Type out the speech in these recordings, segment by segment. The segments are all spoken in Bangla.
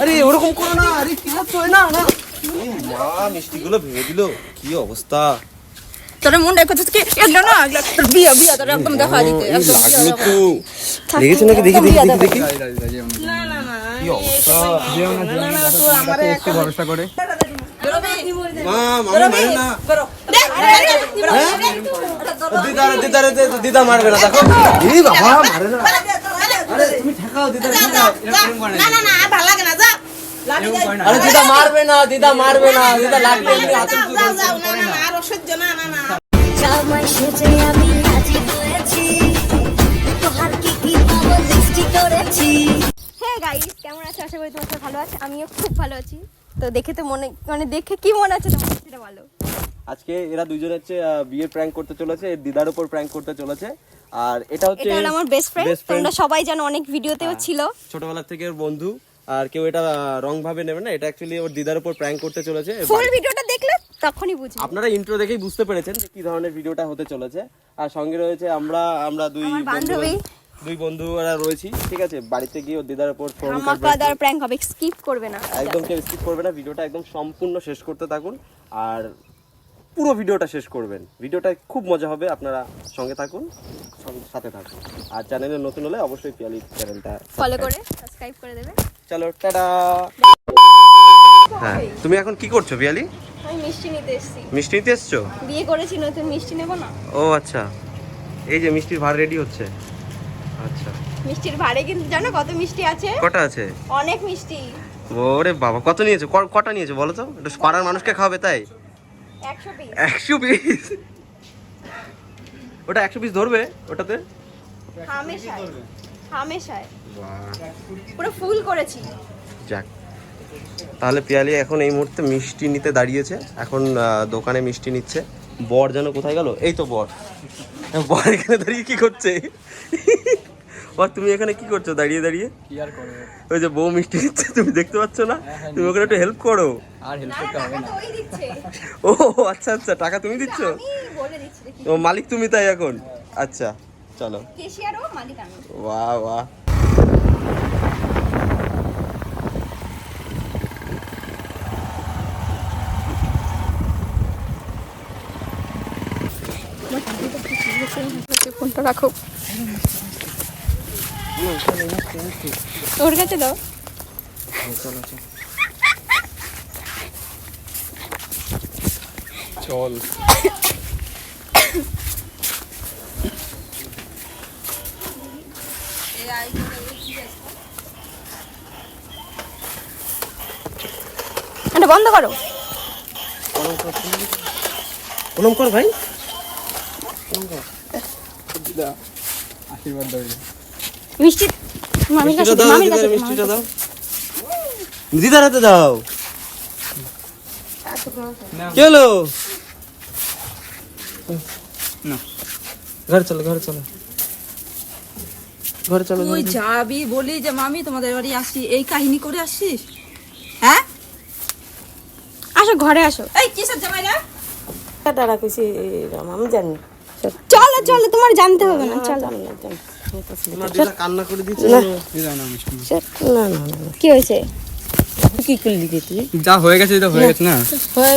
আরে ওরকম করো না আরে কি করছ না না মা মিষ্টিগুলো ভেঙে দিল কি অবস্থা তোর মন রেখে কি এগুলো না তোর বিয়ে বিয়ে তোর একদম দেখা দিতে একদম বিয়ে লাগল দেখা। তো লেগেছে নাকি দেখি দেখি দেখি দেখি না না না কি অবস্থা না না তো আমারে একটু ভরসা করে মা মামি মারে না দিদা দিদা দিদা দিদা মারবে না দেখো বাবা মারে না আরে তুমি ঠেকাও দিদা ঠেকাও না না না আর ভালো লাগে না যা আরে দিদা মারবে না দিদা মারবে না দিদা লাগবে এমনি হাতে যাও যাও যাও না। না না আর অসহ্য না না না। জামাই সেজে আমি হয়েছি। তোহার কি কি পাবো লিস্টি করেছি? হে গাইস কেমন আছো? আশা করি তোমার ভালো আছে। আমিও খুব ভালো আছি। তো দেখে তো মনে মানে দেখে কি মনে আছে তোমার সেটা বলো। আজকে এরা দুজন হচ্ছে আহ, বিয়ে প্র্যাঙ্ক করতে চলেছে দিদার উপর প্র্যাঙ্ক করতে চলেছে। আর এটা হচ্ছে এটা আমার বেস্ট ফ্রেন্ড। তোমরা সবাই জানো অনেক ভিডিওতেও ছিল। ছোটবেলা থেকে ওর বন্ধু আর কেউ এটা রং ভাবে নেবে না এটা অ্যাকচুয়ালি ওর দিদার উপর প্র্যাঙ্ক করতে চলেছে ফুল ভিডিওটা দেখলে তখনই বুঝবে। আপনারা ইন্ট্রো দেখেই বুঝতে পেরেছেন যে কি ধরনের ভিডিওটা হতে চলেছে। আর সঙ্গে রয়েছে আমরা আমরা দুই বন্ধু। দুই বন্ধুরা রয়েছি ঠিক আছে? বাড়িতে গিয়ে ওর দিদার উপর ফোন আদার প্র্যাঙ্ক হবে স্কিপ করবে না একদম কেউ স্কিপ করবে না ভিডিওটা একদম সম্পূর্ণ শেষ করতে থাকুন। আর পুরো ভিডিওটা শেষ করবেন। ভিডিওটা খুব মজা হবে আপনারা সঙ্গে থাকুন সাথে থাকুন। আর চ্যানেলে নতুন হলে অবশ্যই পিয়ালি চ্যানেলটা ফলো করে সাবস্ক্রাইব করে দেবে। চলো টাটা! হ্যাঁ তুমি এখন কি করছ পিয়ালি? আমি মিষ্টি নিতে এসেছি। মিষ্টি নিতে এসছো? বিয়ে করেছি নতুন মিষ্টি নেব না? ও আচ্ছা। এই যে মিষ্টির ভার রেডি হচ্ছে। আচ্ছা। মিষ্টির ভাড়ে কিন্তু জানো কত মিষ্টি আছে? কটা আছে? অনেক মিষ্টি। ওরে বাবা কত নিয়েছো? ক- কটা নিয়েছো বলো তো? একটু পাড়ার মানুষকে খাওয়াবে তাই? একশো পিস ওটা একশো পিস ধরবে ওটাতে? হামেশায়। হামেশায়। পুরো ফুল করেছি। যাক। তাহলে পিয়ালি এখন এই মুহূর্তে মিষ্টি নিতে দাঁড়িয়েছে। এখন দোকানে মিষ্টি নিচ্ছে। বর যেন কোথায় গেল? এই তো বর। বর এখানে দাঁড়িয়ে কি করছে? বর তুমি এখানে কি করছ? দাঁড়িয়ে দাঁড়িয়ে? কি আর করব? ওই যে বউ মিষ্টি নিচ্ছে তুমি দেখতে পাচ্ছ না? তুমি ওখানে একটু হেল্প করো। আর হেল্প করতে হবে না। দিচ্ছে। ও আচ্ছা আচ্ছা টাকা তুমি দিচ্ছ? আমি বলে দিচ্ছি দেখি। ও মালিক তুমি তাই এখন? আচ্ছা চলো। কেশিয়ারও মালিক আমি। বাহ বাহ। ফোনটা রাখো। ওর কাছে দাও। চল। এটা বন্ধ করো। প্রণাম কর ভাই। দিদা আশীর্বাদ দেবে মিষ্টি মামির কাছে মামির কাছে মিষ্টিটা দাও। দিদার হাতে দাও। না। ঘর চলো ঘর চলো। ঘরে চলো তুই যাবি বলি যে মামি তোমাদের বাড়ি আসি। এই কাহিনী করে আসিস? হ্যাঁ? আসো ঘরে আসো। এই কিসের জামাই রে? টাটা কইছি আমি জানি। চলো চলো তোমার জানতে হবে না চলো। কান্না করে না। না না। না না। কি হয়েছে? কি করলি তুই? যা হয়ে গেছে হয়ে না? হয়ে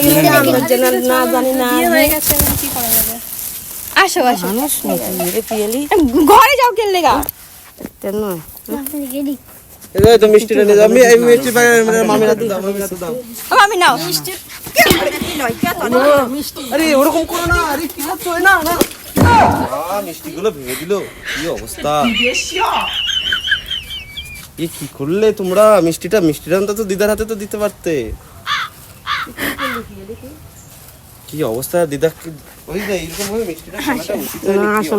গেছে না জানি না হয়ে গেছে কি করা যাবে? আসো আসো। মানুষ ঘরে যাও কেলে গা তেন নয়। এই তো মিষ্টিটা নিয়ে যাও আমি এই মিষ্টি মামির হাতে দাও মামির হাতে দাও। মামি নাও। আরে ওরকম করো না আরে কি করছ? না। মিষ্টিগুলো ভেঙে দিল কি অবস্থা এ কি করলে তোমরা মিষ্টিটা মিষ্টিটা অন্তত দিদার হাতে তো দিতে পারতে কি অবস্থা দিদা ওই যে এরকম ভাবে মিষ্টিটা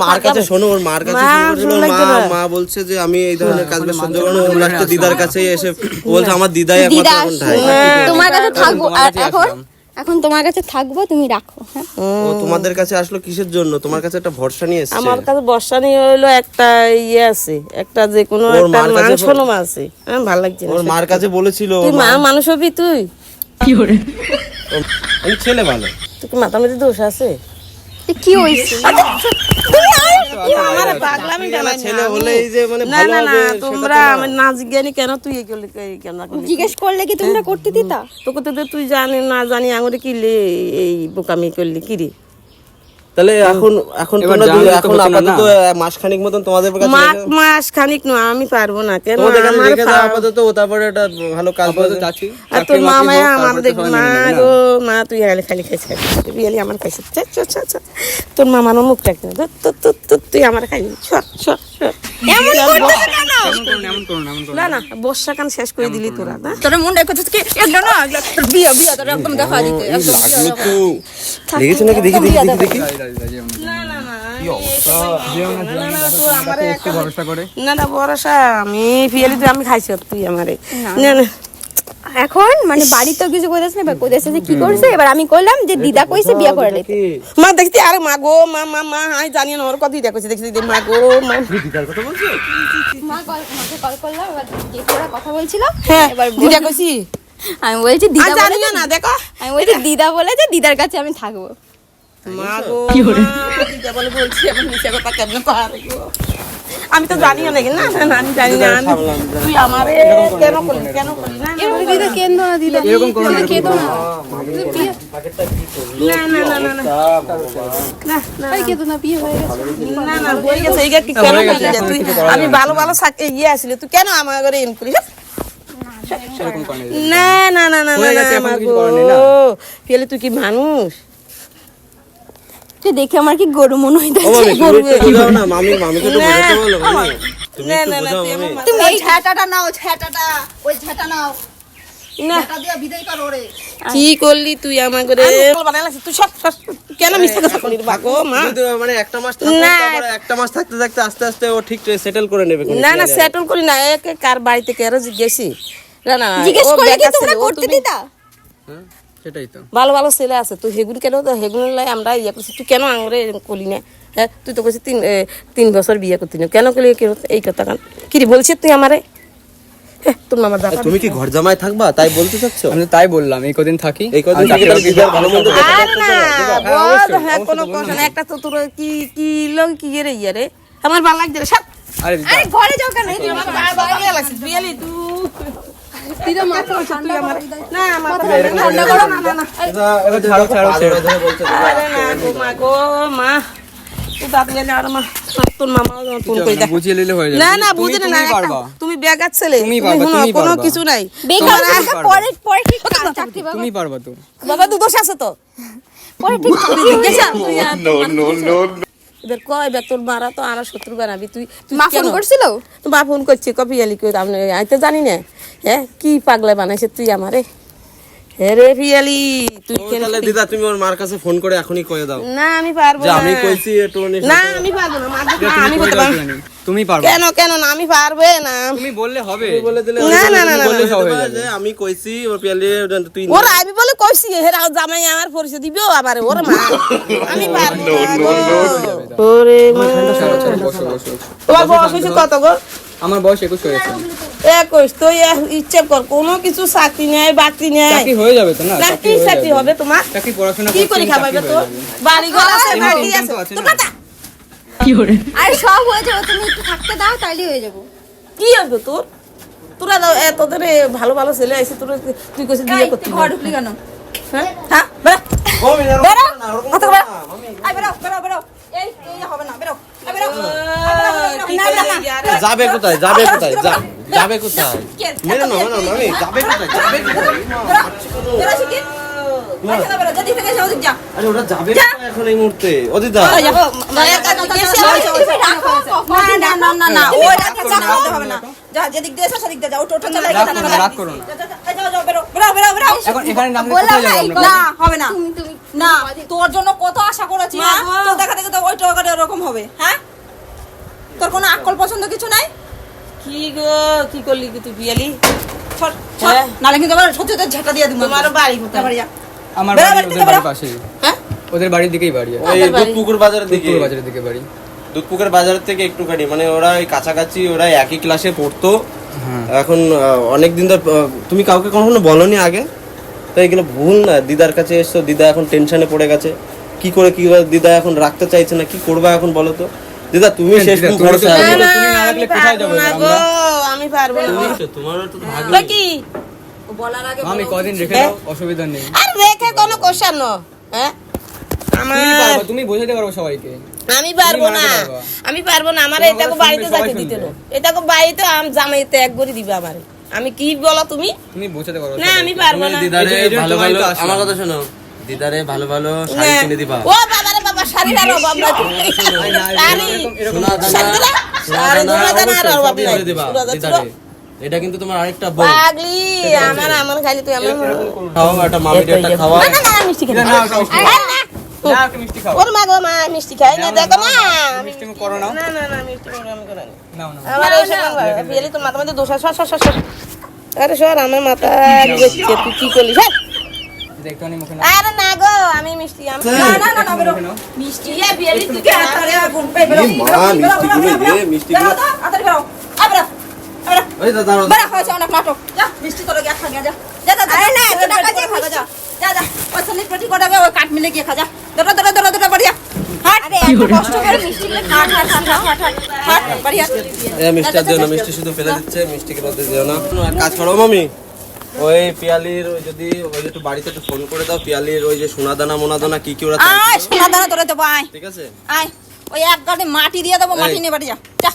মার কাছে শোনো ওর মার কাছে মা তো মা বলছে যে আমি এই ধরনের কাজ সহ্য করব দিদার কাছে এসে বলছে আমার দিদাই একমাত্র এখন তোমার কাছে থাকব আর এখন এখন তোমার কাছে থাকব তুমি রাখো হ্যাঁ? ও তোমাদের কাছে আসলো কিসের জন্য? তোমার কাছে একটা ভরসা নিয়ে এসেছে? আমার কাছে বর্ষা নিয়ে হইল একটা ইয়ে আছে একটা যে কোনো একটা মার কাছে মান শোনম আছে। আমার ভালো লাগছে ওর মার কাছে বলেছিল তুই মা মানুষ হবি তুই? আমি ছেলে ভালো। তুই কি মাথা মধ্যে দোষ আছে? কি হয়েছে তুমি আর আমার পাগলামি ছেলে হলে এই যে মানে না না না তোমরা না। আমি না জিজ্ঞানি কেন তুই কেন জিজ্ঞেস করলে কি তোমরা করতে দিতা? তোকে তো তুই জানি না জানি আঙুরে কি লে এই বোকামি করলি কি রে? তাহলে এখন এখন তোমরা এখন আপাতত মাসখানিক মতন তোমাদের কাছে মাসখানিক আমি পারব না কেন? আপাতত তারপরে একটা ভালো কাজ আর তোর মা আমার দেখ মা গো মা তুই খালি খাইছে বিয়ালি আমার তোর মা মানো মুখ রাখ তুই আমার খাইনি এমন করতে কেন? না না শেষ করে দিলি তোরা না? তোর মুন্ডাই কথা থেকে একদম না বিয়া বিয়া তোর একদম দেখা দিতে নাকি? দেখি দেখি দেখি আমি খাইছি তুই আমারে না না এখন মানে বাড়িতে কিছু কইতেছে না এবার কইতেছে যে কি করছে? এবার আমি কইলাম যে দিদা কইছে বিয়া করে নিতে মা দেখছি আরে মা গো মা মা মা আমি জানি না ওর কথাই দেখছি দেখছি দেখছি, মা গো মা। দিদার কথা বলছো মা কল মাকে কল করলাম এবার জেঠুরা কথা বলছিল। হ্যাঁ এবার দিদা কইছি। আমি বলছি দিদা জানি না দেখো। আমি বলছি দিদা বলেছে দিদার কাছে আমি থাকব। আমি তো জানি অনেক না না আমি জানি না না দিদা না না কেন না না না না না না হয়ে গেছে কেন তুই আমি ভালো ভালো ইয়ে আসলে তুই কেন আমার ঘরে ইন করলি না না না না না না তুই কি মানুষ মামাকে দেখে আমার কি গরু মনে হয় গরু না মামি মামি তো বোঝাতে বলো না না না তুমি এই ঝাটাটা নাও ঝাটাটা ওই ঝাটা নাও। কি করলি তুই আমাকে তুই সব কেন হ্যাঁ, কথা মানে একটা মাস না। একটা থাকতে থাকতে আস্তে আস্তে ও ঠিক সেটেল করে নেবে না না সেটেল করি না কার বাড়িতে কেন গেছি না না জিজ্ঞেস তোমরা করতে দিতা? হ্যাঁ? সেটাই তো ভালো ভালো ছেলে আছে তুই হেগুন কেন তো হেগুন লাই আমরা ইয়ে করছি তুই কেন আঙরে করলি না হ্যাঁ তুই তো কইছিস তিন তিন বছর বিয়ে করতি না কেন করলি কেন- এই কথা কান কি রে বলছিস তুই আমারে হ্যাঁ তুমি কি ঘর জামাই থাকবা তাই বলতে চাচ্ছ আমি তাই বললাম এই কদিন থাকি এই কদিন ভালো মন্দ না হ্যাঁ, বল হ্যাঁ কোনো কথা না একটা তো তোর কি কি লোক কি রে ইয়ে রে আমার ভালো লাগছে রে আরে ঘরে যাও কেন আমার ভালো লাগছে বিয়ালি তুই তুমি বেকার ছেলে কোনো কিছু নাই। তুমি পারবা তো বাবা দুদোষ আছে তো। পরে তুই মা ফোন করছিল? তো মা ফোন করছি কপি আলি কেউ আপনি আমি জানি না। হ্যাঁ কি পাগলা বানাইছে তুই আমারে? হে রে পিয়ালি তুই তাহলে দিদা তুমি ওর মার কাছে ফোন করে এখনই কয়ে দাও। না আমি পারব না। আমি কইছি একটু না আমি পারব না মা দেখো, তুমি আমি করতে পারব। তুমি পারবা। কেন কেন না আমি পারবে না। তুমি বললে হবে। বলে দিলে না, না, না, বললে। সব হয়ে যাবে। আমি কইছি ওর পিয়ালি তুই ওরা আমি বলে কইছি হেরা জামাই আমার পরিচয় দিবে আবার ওরে মা। আমি পারব না ওরে মা। তোমার বয়স হয়েছে কত গো? আমার বয়স একুশ হয়েছে একুশ তো ইচ্ছে কর কোনো কিছু চাকরি নেই বাকরি নেই। চাকরি হয়ে যাবে তো না? চাকরি হবে তোমার? চাকরি পড়াশোনা কি করছি, করে খাবাইবে তো বাড়ি ঘর আছে বাড়ি আছে। তো আছে তো না? পাতা আরে সব হয়ে যাবে তুমি একটু থাকতে দাও তাইলে হয়ে যাব। কি হবে তোর? তোরা দাও এত ধরে ভালো ভালো ছেলে আছে তোরা তুই কইছিস বিয়ে করতে ঘর ঢুকলি কেন? হ্যাঁ? হ্যাঁ? বেরো। বেরো। বেরো বেরো বেরো। এই এই হবে না বেরো। যাবে কোথায় যাবে কোথায় যাবে কোথায় মেরে না মেরে না যাবে কোথায় যাবে কোথায় আরে ওরা যাবে কোথায় এখন এই মুহূর্তে? ও দিদা মায়ের কাছে গেছে না না না না ওই রাতে চা হবে না। যা যেদিক দিয়ে এসো সেদিক দিয়ে যাও। টোটো চলে রাগ করো না রাগ করো না। যাও যাও বেরো বেরো বেরো বেরো। এখন এখানে নামলে কোথায় যাব আমরা? না হবে না। তুমি তুমি না তোর জন্য কত আশা করেছি না তো দেখা দেখে তো ওই টাকাটা ওরকম হবে হ্যাঁ? তোর কোনো আকল পছন্দ কিছু নাই? কি গো কি করলি কি তুই বিয়ালি? হ্যাঁ। নালে কিন্তু আবার সত্যি তোর দিয়ে দিব। তোমার বাড়ি কোথায়? বাড়ি যা। আমার বাড়ি বাড়ি ওদের বাড়ির পাশেই। হ্যাঁ? ওদের বাড়ির দিকেই বাড়ি ওই দুধপুকুর বাজারের দিকে। পুরো বাজারের দিকে বাড়ি। দুধপুকুর বাজার থেকে একটুখানি মানে ওরা ওই কাছাকাছি ওরা একই ক্লাসে পড়তো। হ্যাঁ। এখন অনেক দিন ধর তুমি কাউকে কখনো বলনি আগে? তো এগুলো ভুল না দিদার কাছে এসছো দিদা এখন টেনশনে পড়ে গেছে। কি করে কি করে দিদা এখন রাখতে চাইছে না কি করবা এখন বলো তো? দিদা তুমি শেষ দিদা, তুমি। না, রাখলে কোথায় যাব আমি পারব না। তোমারও তো ভাগ কি বলার আগে আমি কদিন রেখে দাও অসুবিধা নেই। আর রেখে কোনো কোশ্চেন ন হ্যাঁ তুমি আমার তুমি বোঝাতে পারব সবাইকে। আমি পারব না। আমি পারব না আমার এটাকে বাড়িতে যাকে দিতে। না। এটাকে বাড়িতে আম জামাই ত্যাগ করে দিবে আমারে। আমি কি বলো তুমি? তুমি বোঝাতে পারব না আমি পারব না। দিদারে ভালো ভালো আমার কথা শোনো। দিদারে ভালো ভালো শাড়ি কিনে দিবা। ও বাবারে বাবা শাড়ির আর অভাব না, শাড়ি। এরকম- এরকম সোনা দানা শাড়ি? সোনা শাড়ি দানা আর অভাব নাই। দিবা দিদারে। এটা কিন্তু তোমার আরেকটা বোন পাগলি আমার আমার খাইলে তুই আমার খাও একটা মামির একটা খাওয়া না না না মিষ্টি খাই না, না না, মিষ্টি না। না খাও ওর মা গো মা মিষ্টি খাই না দেখো না মিষ্টি করো না না না মিষ্টি করে আমি করে না নাও আমার এই সময় বিয়েলি তোর মাথা মধ্যে দোষ আছে সর সর সর সর আরে সর আমার মাথা গেছে তুই কি করলি হ্যাঁ মুখে আরে না গো আমি মিষ্টি আমি না না না না বেরো মিষ্টি ইয়ে বিয়েলি তুই কে হাত ধরে আগুন পে বেরো মা, দে, মিষ্টিগুলো। বেরো তো, তাড়াতাড়ি বেরো আ বেরো ওই দাদা হয়েছে অনেক নাটক যা মিষ্টি তোরা গিয়ে খা গিয়া, যা যা যা আরে না এত টাকা দিয়ে খা যা যা যা ওই সলিড পেটি কোটাবে ওই কাঠ মিলে গিয়ে খা যা দৌড়া দৌড়া দৌড়া দৌড়া বাড়িয়া। হাট আরে এত কষ্ট করে মিষ্টি গুলো হাট হাট হাট হাট হাট হাট বাড়িয়া। এ মিষ্টির জন্য মিষ্টি শুধু ফেলে দিচ্ছে মিষ্টি কিনতে দিও না। কাজ করো মামি। ওই পিয়ালির ওই যদি ওই একটু বাড়িতে একটু ফোন করে দাও পিয়ালির ওই যে সোনা দানা মোনা দানা কি কি ওরা আয় চাইছিল। সোনা দানা তোরা দেবো আয়। ঠিক আছে? আয় ওই এক গাড়ি মাটি দিয়ে দেবো মাটি নিয়ে বাড়ি যা। যা।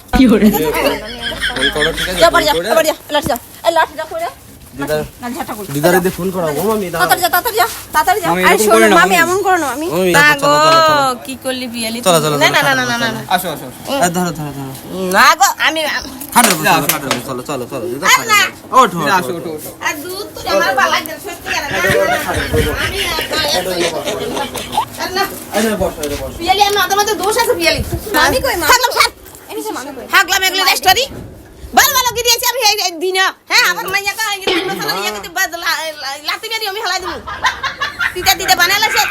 দিদার দিয়ে ফোন করাবো মামি মামি। এমন করো। না আমি কি করলি বিয়েলি চলো, চলো, না না না না না আসো আসো ধরো ধরো ধরো না গো আমি চলো চলো চলো ওঠো আসো ওঠো আর দুধ তো আমার ভালো লাগে সত্যি আমি না বসো বসো বিয়েলি আমি মাথা মধ্যে দোষ আছে বিয়েলি। মামি কই মা? থাকলাম হাগলাম এগুলো রেস্টারি ভালো ভালো কি দিয়েছি আমি এই দিন। হ্যাঁ আমার মাইয়া কা মশলা নিয়ে বাদ লাতি মেরি আমি হালাই দিমু তিতা তিতা বানালা সে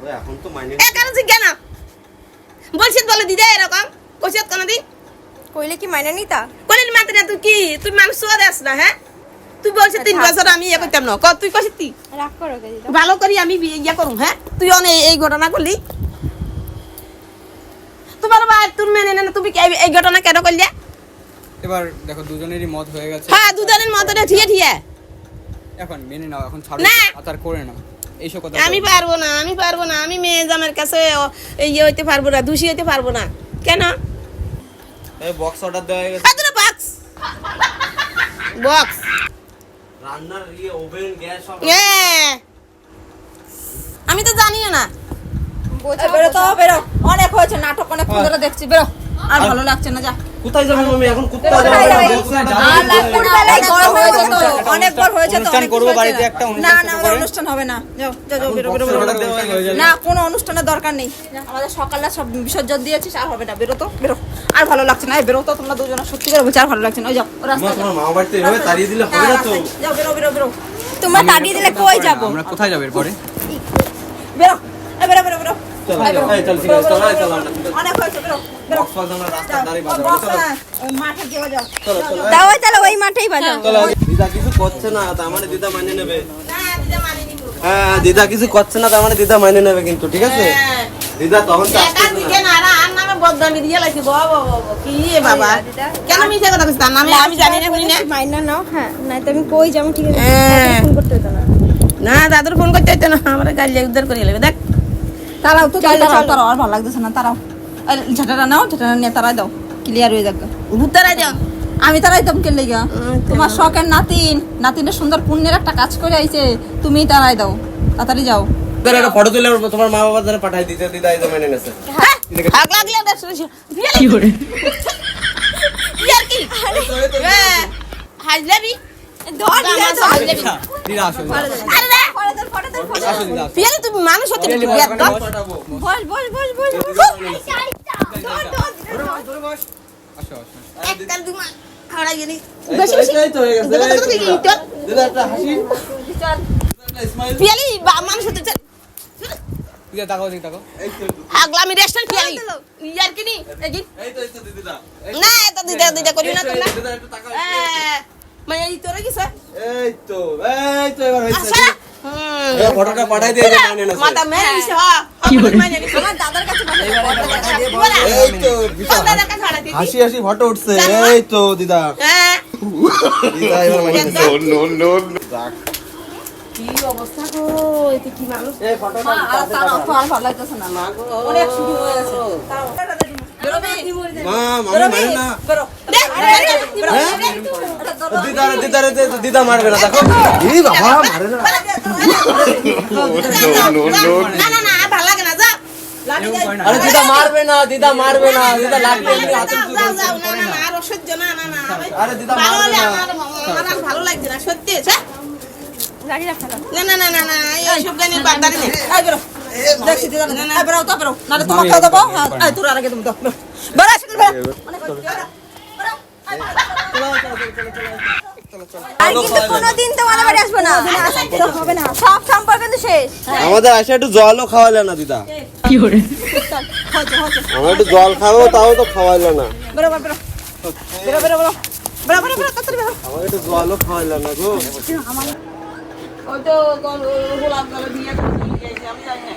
ওই এখন তো মাইনে এ কারণ জিজ্ঞা না। বলছিস বলে দিদা এরকম কইছিস কোন দিন কইলে কি মাইনা নিতা বলেন মাত্র না তুই কি? তুই মানুষ সোয়া দেস না হ্যাঁ তুই বলছিস তিন বছর আমি ইয়ে করতাম না। ক তুই কইছিস তুই রাগ করো ভালো করি আমি ইয়ে করুম হ্যাঁ তুই অনে এই ঘটনা করলি তোমার ভাই তুমি মেনে না তুমি কি এই- ঘটনা কেন করলে? এবার দেখো দুজনেরই মত হয়ে গেছে। হ্যাঁ দুজনের ঠিয়ে ঠিয়ে এখন মেনে নাও এখন ছাড়ো। আতার করে নাও। এইসব কথা আমি পারব না আমি পারব না আমি মেয়ে জামের কাছে ইয়ে হইতে পারব না দোষী হইতে পারব না। কেন? এই বক্স অর্ডার দেওয়া হয়ে গেছে। বক্স বক্স রান্নার ইয়ে ওভেন গ্যাস সব আমি তো জানিও না। বেরো তো বেরো। অনেক হয়েছে নাটক অনেক ধরে দেখছি বেরো। আর ভালো লাগছে না যা। কোথায় যাবে মামি? এখন কোথায় যাবে যাবে? না আর দুপুরবেলায় গরম হয়েছে তো অনেকবার হয়েছে তো অনুষ্ঠান অনেক বাড়িতে একটা অনুষ্ঠান না না অনুষ্ঠান হবে না। যাও যাও বেরো বেরো হয়ে না কোনো অনুষ্ঠানের দরকার নেই। আমাদের সকালে সব বিসর্জন দিয়েছিস আর হবে না বেরো তো বেরো। আর ভালো লাগছে না বেরো তো তোমরা দুজনে সত্যি করে বলছি আর ভালো লাগছে না ওই যাও ও মা যাও। তোমার মামা বাড়িতে এভাবে তাড়িয়ে দিলে হবে না তো? যাও বেরো বেরো বেরো। তোমরা তাড়িয়ে দিলে কই যাব? আমরা কোথায় যাব এরপরে? বেরো বেরো বেরো বেরো। দিদা কিছু করছে না তার মানে দিদা মাইনে নেবে। মানি নিব হ্যাঁ দিদা কিছু করছে না তার মানে দিদা মাইনে নেবে কিন্তু ঠিক আছে? হ্যাঁ। দিদা তখন বদনামি দিয়ে লাগছে বাবা বাবা কি রে বাবা? কেন মিথ্যা কথা কইছিস? তার নামে আমি জানি না না। মাইনা নাও হ্যাঁ নাই তো আমি কই যাব ঠিক আছে? হ্যাঁ। ফোন করতে হতো না। না দাদুর ফোন করতে হইতো না আমার গাড়ি উদ্ধার করে নেবে দেখ। তারাও তো তারাও? তারাও আর ভালো লাগতেছে না তারাও। ঝাঁটাটা নাও ঝাঁটাটা নিয়ে তারাই দাও। ক্লিয়ার হয়ে যাবে। ভূতারা যাও আমি তারাই দাম কেলে গা তোমার শখের নাতিন। নাতিনের সুন্দর পুণ্যের একটা কাজ করে আইছে। তুমি তারাই দাও। তাড়াতাড়ি যাও। একটা ফটো তুলে তোমার মা বাবার ধারে পাঠাই দিতে দিদা এই তো মেনে নেছে আগ লাগলে কি করে? ইয়ার কি? হ্যাঁ হাজলাবি। ধর দিদা। হাজলাবি। আরে পিয়ালি তুমি মানুষ হতে বস বস বস। বস আগলামি রেস্টুরেন্ট পিয়ালি। ইয়ার কি নি? না এত দিদা দিদা করি না তোমরা। মানে তোরা কি স্যার? এই তো এই তো এবার হয়েছে। ফটোটা পাঠাই দিয়ে মেরে দিছে হাসি হাসি ফটো উঠছে। এই তো দিদা। দিদা এবার যাক। কি অবস্থা গো এতে কি মানুষ? এই ফটোটা আর তার অর্থ আর ভালো লাগতেছে না। অনেক শুরু হয়ে মারে না। দিদা দিদা রে, দে- দিদা মারবে না বাবা মারে না না না না আর না না দিদা না বেরো। বেরো বেরো। বেরো। বেরো, বেরো। বেরো। বেরো। বেরো। আমাদের আসে একটু জলও খাওয়াইলে না দিদা আমরা একটু জল খাব তাও তো খাওয়াইলে না বেরো, বেরো, বেরো। বেরো, বেরো, বেরো। বেরো, ওই তো দিয়ে আমি জানি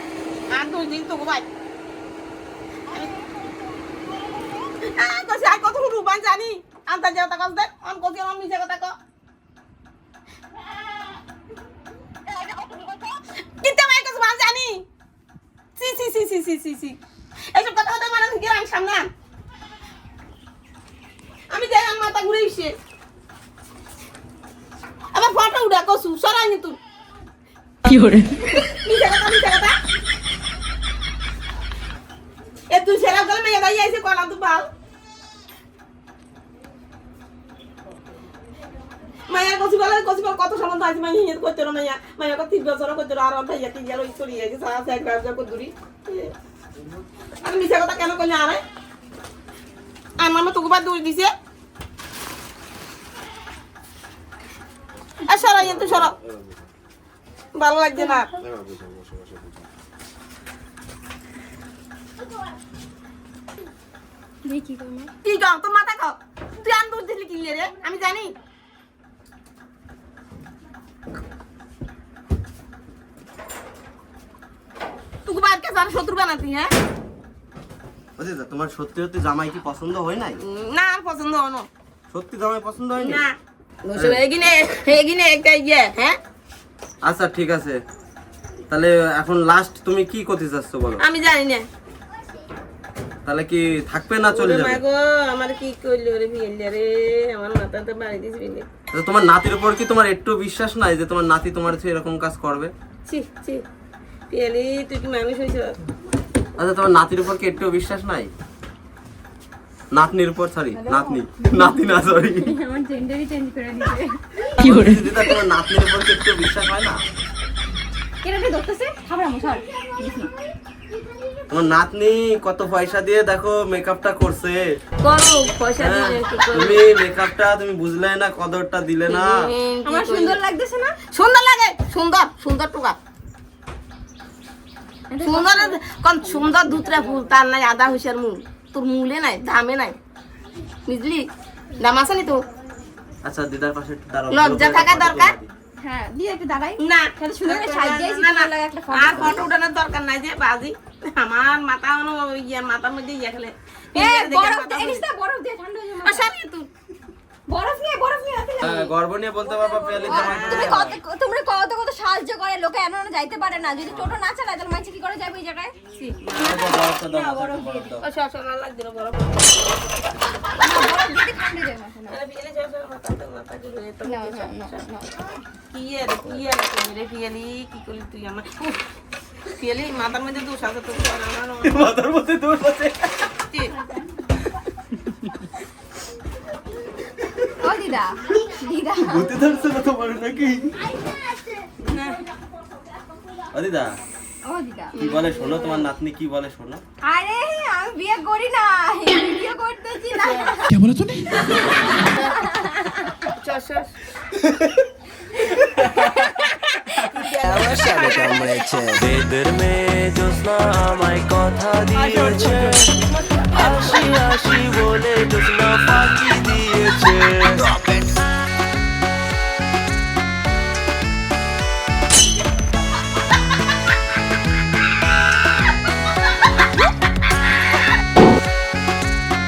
আর দুই দিন তো কইছে, আর কত রূপান জানি? আন্তার যে কথা কস অন কতি আমার মিছে কথা ক। কস বান জানি? সি সি সি কথা কথা মানে আমি সামনে আমি যাই আমার মাথা ঘুরে এসে আবার ফটো উঠা কসু সরাই তুই। মিছে কথা মিছে কথা। এ তুই সেরা গেলে মেয়ে দাঁড়িয়ে আইসে কলা তুই পাল। মায়ের কচি বলে কচি বলে কত সম্বন্ধ আছে মাই হিয়ে করতে না মাইয়া মাইয়া কত তিন বছর করতে আর অন্ধাই কি গেল চলে গেছে সারা সাইড গাছ যা দূরি আমি মিছে কথা কেন কইলে আরে? আর মামা তোকে বাদ দূর দিছে। আর সরা তুই সরা। ভালো লাগছে না। কি গাও তোর মাথা খাও তুই আন দূর দিলি কি রে? আমি জানি। তুই বাদ কে জান শত্রু বানাতি হ্যাঁ? তোমার সত্যি সত্যি জামাই কি পছন্দ হয় নাই? না আর পছন্দ না। সত্যি জামাই পছন্দ হয় না। ইয়ে হ্যাঁ? আচ্ছা ঠিক আছে। তাহলে এখন লাস্ট তুমি কি করতে চাচ্ছ বলো? আমি জানি না। তাহলে কি থাকবে না চলে যাবে? আমার কি করলি বিয়েলি রে? আমার বাড়ি দিস আচ্ছা, তোমার নাতির উপর কি তোমার একটু বিশ্বাস নাই যে তোমার নাতি তোমার হচ্ছে এরকম কাজ করবে? ছি ছি। বিয়েলি তুই কি মানুষ হয়েছ আচ্ছা তোমার নাতির উপর কি একটু বিশ্বাস নাই? নাতনির উপর সরি নাতনি নাতি না সরি আমার জেন্ডারই চেঞ্জ করে দিতে দিদা তোমার নাতনির উপর বিশ্বাস হয় না? কেন ধরতেছে? খাবার আমি সর। তোমার নাতনি কত পয়সা দিয়ে দেখো মেকআপটা করছে। করো পয়সা হ্যাঁ, দিয়ে তুমি মেকআপটা তুমি বুঝলে না কদরটা দিলে না। আমার সুন্দর লাগতেছে না? সুন্দর লাগে সুন্দর সুন্দর টুকা। সুন্দর কোন সুন্দর দুতরা ফুল তার নাই আদা হইসার মূল তোর মূলে নাই দামে নাই। বুঝলি? দাম আছে নি তো আচ্ছা দিদার পাশে একটু দাঁড়াও লজ্জা থাকা দরকার? হ্যাঁ দিয়ে একটু দাঁড়াই। না তাহলে সুন্দর করে সাজিয়েছি, না, না, ভালো লাগে একটা photo আর ফটো উঠানোর দরকার নাই যে বাজি। আমার মাথা হলো ইয়ার মাথার মধ্যে ইয়া খেলে। এ বরফ দে এনিস না বরফ দিয়ে ঠান্ডা হয়ে যাবে। আসামি তুই বরফ নিয়ে বরফ নিয়ে হ্যাঁ, গর্ব নিয়ে বলতে পারবা তুমি কত তোমরা কত কত সাহায্য করে লোকে এমন যাইতে পারে না। যদি টোটো না চালায় তাহলে মাঝে কি করে যাবে এই জায়গায়? আচ্ছা আচ্ছা মাথার মধ্যে দোষ আছে তো মাথার মধ্যে দোষ আছে। দিদা দিদা। না তোমার নাকি? অদিদা কি বলে শোনো তোমার নাতনি কি বলে শোনো? আরে আমি বিয়ে করি না ভিডিও করতেছি না। কে বলে তুমি? বেদের মেয়ে জোসনা আমায় কথা দিয়েছে। আসি আসি বলে জোসনা ফাঁকি দিয়েছে।